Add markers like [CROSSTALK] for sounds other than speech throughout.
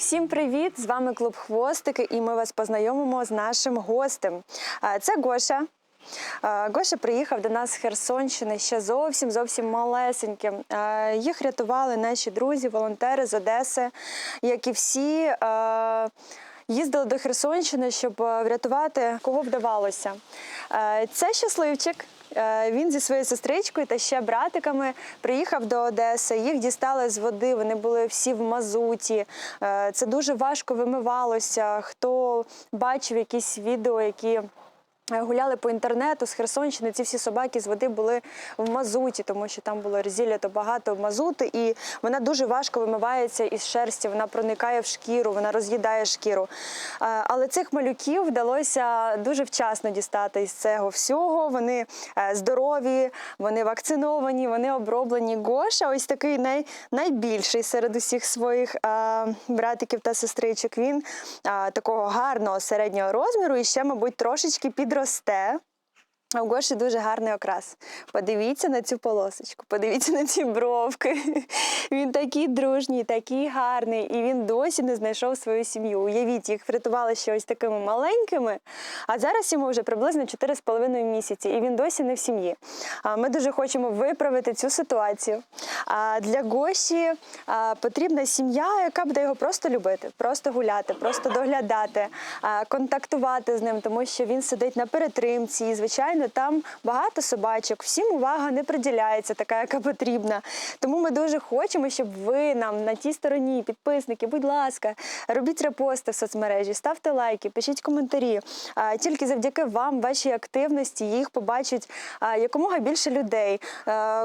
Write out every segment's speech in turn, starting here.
Всім привіт! З вами клуб Хвостики, і ми вас познайомимо з нашим гостем. Це Гоша. Гоша приїхав до нас з Херсонщини ще зовсім зовсім малесеньким. Їх рятували наші друзі, волонтери з Одеси, як і всі. Їздили до Херсонщини, щоб врятувати кого вдавалося. Це щасливчик. Е, Він зі своєю сестричкою та ще братиками приїхав до Одеси. Їх дістали з води. Вони були всі в мазуті. Е, Це дуже важко вимивалося. Хто бачив якісь відео, які Гуляли по інтернету з Херсонщини. Ці всі собаки з води були в мазуті, тому що там було розілято багато мазути, і вона дуже важко вимивається із шерсті. Вона проникає в шкіру, вона роз'їдає шкіру. Е, Але цих малюків вдалося дуже вчасно дістати із цього всього. Вони е, здорові, вони вакциновані, вони оброблені. Гоша, ось такий най, найбільший серед усіх своїх е, братиків та сестричок. Він такого гарного середнього розміру і ще, мабуть, трошечки підросте. А у Гоші дуже гарний окрас. Подивіться на цю полосочку, подивіться на ці бровки. [LAUGHS] Він такий дружній, такий гарний, і він досі не знайшов свою сім'ю. Уявіть, їх врятували ще ось такими маленькими, а зараз йому вже приблизно 4,5 місяці, і він досі не в сім'ї. А Ми дуже хочемо виправити цю ситуацію. А Для Гоші потрібна сім'я, яка буде його просто любити, просто гуляти, просто доглядати, контактувати з ним, тому що він сидить на перетримці. І, звичайно, там багато собачок. Всім увага не приділяється, така, яка потрібна. Тому ми дуже хочемо, щоб ви нам на тій стороні, підписники, будь ласка, робіть репости в соцмережі, ставте лайки, пишіть коментарі. Тільки завдяки вам, вашій активності, їх побачить якомога більше людей.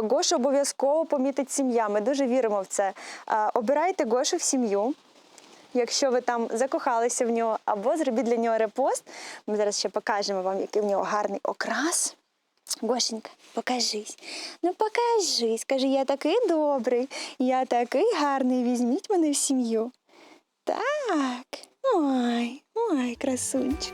Гошу обов'язково помітить сім'я. Ми дуже віримо в це. Обирайте Гошу в сім'ю. Якщо ви там закохалися в нього, або зробіть для нього репост. Ми зараз ще покажемо вам, який в нього гарний окрас. Гошенька, покажись. Ну покажись. Скажи, я такий добрий, я такий гарний. Візьміть мене в сім'ю. Так. Ой, ой, красунчик.